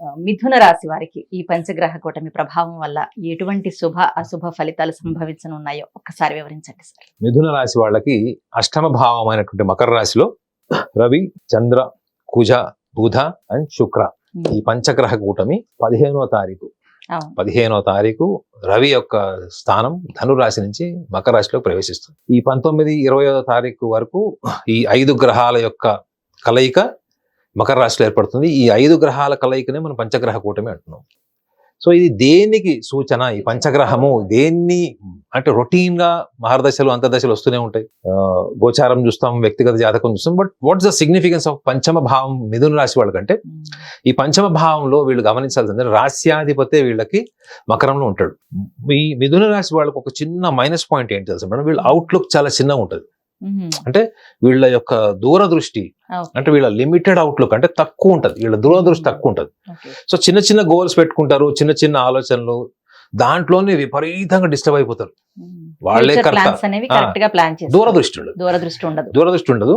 మిథున రాశి వారికి ఈ పంచగ్రహ కూటమి ప్రభావం వల్ల ఎటువంటి శుభ అశుభ ఫలితాలు సంభవించనున్నాయో ఒక్కసారి వివరించండి సార్. మిథున రాశి వాళ్ళకి అష్టమ భావమైనటువంటి మకర రాశిలో రవి చంద్ర కుజ బుధ అండ్ శుక్ర ఈ పంచగ్రహ కూటమి పదిహేనవ తారీఖు. అవును. పదిహేనవ తారీఖు రవి యొక్క స్థానం ధనురాశి నుంచి మకర రాశిలో ప్రవేశిస్తుంది. ఈ పంతొమ్మిది ఇరవై తారీఖు వరకు ఈ ఐదు గ్రహాల యొక్క కలయిక మకర రాశిలో ఏర్పడుతుంది. ఈ ఐదు గ్రహాల కలయికనే మనం పంచగ్రహ కూటమి అంటున్నాం. సో ఇది దేనికి సూచన? ఈ పంచగ్రహము దేన్ని అంటే రొటీన్గా మహర్దశలు అంతర్దశలు వస్తూనే ఉంటాయి. గోచారం చూస్తాం వ్యక్తిగత జాతకం చూస్తాం. But what's the significance of పంచమ భావం మిథున రాశి వాళ్ళకంటే. ఈ పంచమ భావంలో వీళ్ళు గమనించాల్సింది రాస్యాధిపతే వీళ్ళకి మకరంలో ఉంటాడు. ఈ మిథున రాశి వాళ్ళకి ఒక చిన్న మైనస్ పాయింట్ ఏంటి తెలుసా మేడం? వీళ్ళ అవుట్లుక్ చాలా చిన్నగా ఉంటుంది. ఉమ్. వీళ్ళ యొక్క దూరదృష్టి. అంటే వీళ్ళ లిమిటెడ్ అవుట్లుక్ అంటే తక్కువ ఉంటుంది వీళ్ళ దూరదృష్టి తక్కువ ఉంటుంది. సో చిన్న చిన్న గోల్స్ పెట్టుకుంటారు చిన్న చిన్న ఆలోచనలు దాంట్లోనే విపరీతంగా డిస్టర్బ్ అయిపోతారు. వాళ్ళే కర్త. దూరదృష్టి ఉండదు దూరదృష్టి ఉండదు దూరదృష్టి ఉండదు.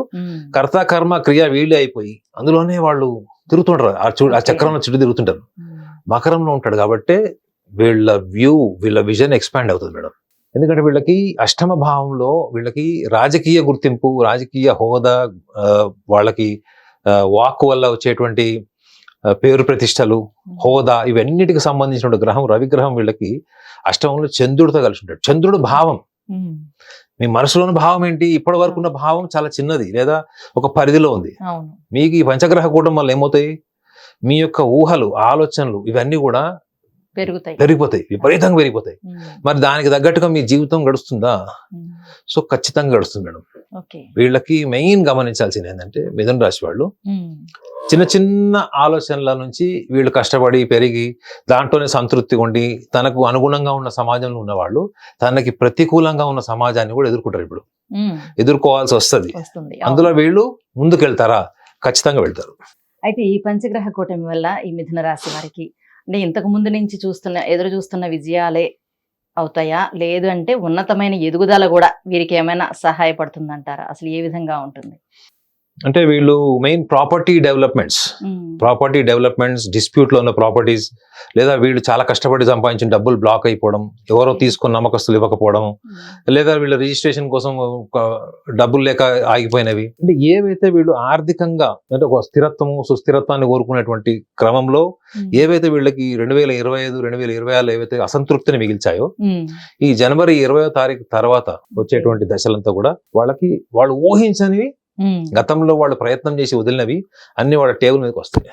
కర్త కర్మ క్రియ వీళ్ళే అయిపోయి అందులోనే వాళ్ళు తిరుగుతుంటారు ఆ చూ ఆ. చక్రంలో చుట్టూ తిరుగుతుంటారు. మకరంలో ఉంటాడు కాబట్టి వీళ్ళ వ్యూ వీళ్ళ విజన్ ఎక్స్పాండ్ అవుతుంది మేడం ఎందుకంటే వీళ్ళకి అష్టమ భావంలో వీళ్ళకి రాజకీయ గుర్తింపు రాజకీయ హోదా వాళ్ళకి వాక్ వల్ల వచ్చేటువంటి పేరు ప్రతిష్టలు హోదా ఇవన్నిటికి సంబంధించిన గ్రహం రవిగ్రహం వీళ్ళకి అష్టమంలో చంద్రుడితో కలిసి ఉంటాడు. చంద్రుడు భావం. మీ మనసులోని భావం ఏంటి? ఇప్పటి వరకు ఉన్న భావం చాలా చిన్నది లేదా ఒక పరిధిలో ఉంది. మీకు ఈ పంచగ్రహ కూటం వల్ల ఏమవుతాయి? మీ యొక్క ఊహలు ఆలోచనలు ఇవన్నీ కూడా పెరుగుతాయి పెరిగిపోతాయి విపరీతంగా పెరిగిపోతాయి. మరి దానికి తగ్గట్టుగా మీ జీవితం గడుస్తుందా. సో ఖచ్చితంగా గడుస్తుంది మేడం వీళ్ళకి మెయిన్ గమనించాల్సింది ఏంటంటే మిథున రాశి వాళ్ళు. చిన్న చిన్న ఆలోచనల నుంచి వీళ్ళు కష్టపడి పెరిగి దాంట్లోనే సంతృప్తి ఉండి తనకు అనుగుణంగా ఉన్న సమాజంలో ఉన్న వాళ్ళు తనకి ప్రతికూలంగా ఉన్న సమాజాన్ని కూడా ఎదుర్కొంటారు ఇప్పుడు. ఎదుర్కోవాల్సి వస్తుంది అందులో. వీళ్ళు ముందుకు వెళ్తారా ఖచ్చితంగా వెళ్తారు అయితే ఈ పంచగ్రహ కూటమి వల్ల ఈ మిథున రాశి వారికి అంటే ఇంతకు ముందు నుంచి చూస్తున్న ఎదురు చూస్తున్న విజయాలే అవుతాయా? లేదు అంటే ఉన్నతమైన ఎదుగుదల కూడా వీరికి ఏమైనా సహాయపడుతుందంటారా? అసలు ఏ విధంగా ఉంటుంది? అంటే వీళ్ళు main property developments. Property developments డిస్ప్యూట్లో ఉన్న ప్రాపర్టీస్ లేదా వీళ్ళు చాలా కష్టపడి సంపాదించిన డబ్బులు బ్లాక్ అయిపోవడం ఎవరో తీసుకున్న నమ్మకస్తులు ఇవ్వకపోవడం ఉమ్. లేదా వీళ్ళ రిజిస్ట్రేషన్ కోసం ఒక డబ్బులు లేక ఆగిపోయినవి అంటే ఏవైతే వీళ్ళు ఆర్థికంగా అంటే ఒక స్థిరత్వము సుస్థిరత్వాన్ని కోరుకునేటువంటి క్రమంలో ఉమ్. ఏవైతే వీళ్ళకి రెండు వేల ఇరవై ఐదు రెండు వేల ఇరవై ఆరులో ఏవైతే అసంతృప్తిని మిగిల్చాయో. ఈ జనవరి ఇరవై తారీఖు తర్వాత వచ్చేటువంటి దశలంతా కూడా వాళ్ళకి వాళ్ళు ఊహించనివి. గతంలో వాళ్ళు ప్రయత్నం చేసి వదిలినవి అన్ని వాళ్ళ టేబుల్ మీదకి వస్తాయి